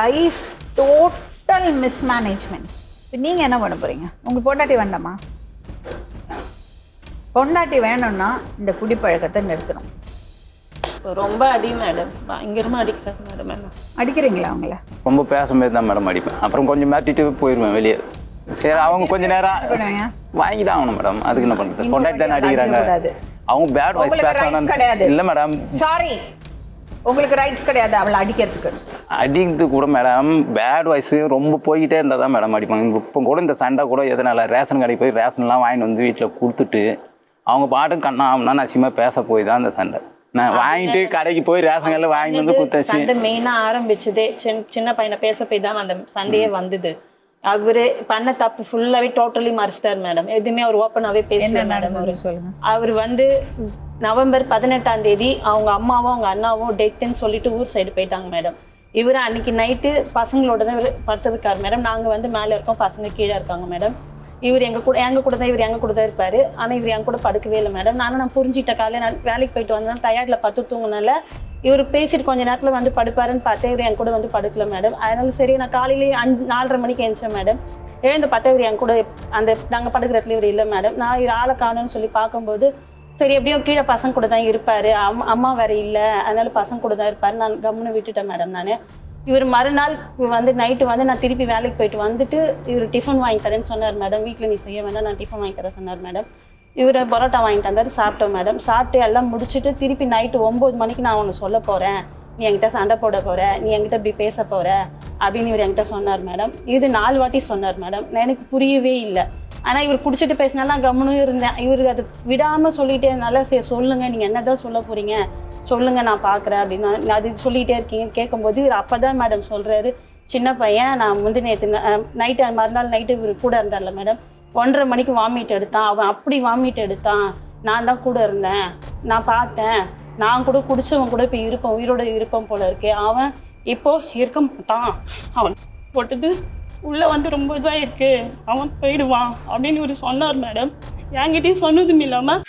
Life total mismanagement இப்போ நீங்கள் என்ன பண்ண போகிறீங்க உங்களுக்கு பொண்டாட்டி வேண்டாமா? பொண்டாட்டி வேணும்னா இந்த குடிப்பழக்கத்தை நிறுத்தணும். ரொம்ப அடி மேடம் பயங்கரமா அடிக்கிறாங்க மேடம் என்ன அடிக்கிறீங்களா அவங்கள? ரொம்ப பேசும்போது தான் மேடம் அடிப்பேன். அப்புறம் கொஞ்சம் மிரட்டிட்டு போயிடுவேன் வெளியே. சரி அவங்க கொஞ்ச நேரம் வாங்கி தான் ஆகணும் மேடம் அதுக்கு என்ன பண்ணுறது கொண்டாடி தானே அடிக்க அடிக்கிறாங்க. அவங்க பேட் வாய்ஸ் பேச கிடையாது. இல்லை மேடம் சாரி உங்களுக்கு ரைட்ஸ் கிடையாது அவளை அடிக்கிறதுக்கு. அடிக்கிறது கூட மேடம் பேட் வாய்ஸ் ரொம்ப போய்கிட்டே இருந்தால் தான் மேடம் அடிப்பாங்க. இப்போ கூட இந்த சண்டை கூட எதனால ரேஷன் கடைக்கு போய் ரேஷன்லாம் வாங்கிட்டு வந்து வீட்டில் கொடுத்துட்டு அவங்க பாட்டும் கண்ணா ஆகும்னா நசியமாக பேச போய் தான் அந்த சண்டை. நான் வாங்கிட்டு கடைக்கு போய் ரேஷன் கடையில் வாங்கிட்டு வந்து குத்தாச்சு சண்டை மெயினா ஆரம்பிச்சதே சின்ன சின்ன பையனை பேச போய் தான் அந்த சண்டையே வந்தது. அவரு பண்ண தப்பு ஃபுல்லாவே டோட்டலி மறைச்சிட்டாரு மேடம் எதுவுமே அவர் ஓப்பனாவே பேசல என்ன மேடம் நடந்தது சொல்லுங்க? அவர் வந்து நவம்பர் பதினெட்டாம் தேதி அவங்க அம்மாவும் அவங்க அண்ணாவும் டெத்துன்னு சொல்லிட்டு ஊர் சைடு போயிட்டாங்க மேடம் இவர் அன்னைக்கு நைட்டு பசங்களோட தான் இவர் படுத்திருக்காரு மேடம் நாங்கள் வந்து மேலே இருக்கோம் பசங்க கீழே இருக்காங்க மேடம் இவர் எங்கள் கூட எங்கள் கூட தான் இவர் எங்கள் கூட தான் இருப்பார். ஆனால் இவர் என் கூட படுக்கவே இல்லை மேடம் நானும் நான் புரிஞ்சுட்டேன். காலையில் நான் வேலைக்கு போயிட்டு வந்தேன். டயர்டில் பத்து தூங்கினால இவர் பேசிட்டு கொஞ்ச நேரத்தில் வந்து படுப்பாருன்னு பார்த்தேன். இவர் என் கூட வந்து படுக்கல மேடம் அதனால சரி நான் காலையிலேயே அஞ்சு நாலரை மணிக்கு எழுந்தேன் மேடம் எழுந்து பார்த்தா இவர் என் கூட அந்த நாங்கள் படுக்கிற இடத்துல இவர் இல்லை மேடம் நான் இவர் ஆளை காணும்னு சொல்லி பார்க்கும்போது சரி எப்படியும் கீழே பசங்க கூட தான் இருப்பாரு. அம்மா அம்மா வேற இல்லை. அதனால பசங்க கூட தான் இருப்பாரு. நான் கம்முன்னு விட்டுட்டேன் மேடம் நான். இவர் மறுநாள் வந்து நைட்டு வந்து நான் திருப்பி வேலைக்கு போயிட்டு வந்துட்டு இவர் டிஃபன் வாங்கி தரேன்னு சொன்னார் மேடம் வீட்டில் நீ செய்ய வேண்டாம் நான் டிஃபன் வாங்கி தரேன் சொன்னார் மேடம் இவர் பரோட்டா வாங்கிட்டு வந்தார் சாப்பிட்டோம் மேடம் சாப்பிட்டு எல்லாம் முடிச்சுட்டு திருப்பி நைட்டு ஒம்பது மணிக்கு நான் உனக்கு சொல்ல போகிறேன் நீ என்கிட்ட சண்டை போட போகிற நீ என்கிட்ட இப்படி பேச போகிற அப்படின்னு இவர் என்கிட்ட சொன்னார் மேடம் இது நாலு வாட்டி சொன்னார் மேடம் எனக்கு புரியவே இல்லை. ஆனால் இவர் குடிச்சிட்டு பேசினாலும் நான் இருந்தேன். இவர் அதை விடாமல் சொல்லிகிட்டே இருந்தால சரி சொல்லுங்கள் நீங்கள் என்னதான் சொல்ல போகிறீங்க சொல்லுங்கள் நான் பார்க்குறேன் அப்படின்னு அது சொல்லிகிட்டே இருக்கீங்க கேட்கும்போது இவர் அப்போ தான் மேடம் சொல்கிறாரு சின்ன பையன் நான் முந்தி நேற்று நைட்டு மறுநாள் நைட்டு இவர் கூட இருந்தார்ல மேடம் ஒன்றரை மணிக்கு வாமிட் எடுத்தான். அவன் அப்படி வாமிட் எடுத்தான். நான் தான் கூட இருந்தேன். நான் பார்த்தேன். நான் கூட குடிச்சவன் கூட இப்போ இருப்பேன் உயிரோட இருப்பேன் போல இருக்கே. அவன் இப்போ இருக்க மாட்டான். அவன் போட்டுட்டு உள்ளே வந்து ரொம்ப இதாக இருக்குது அவன் போயிடுவான் அப்படின்னு இவர் சொன்னார் மேடம் என்கிட்டயும் சொன்னதும் இல்லாமல்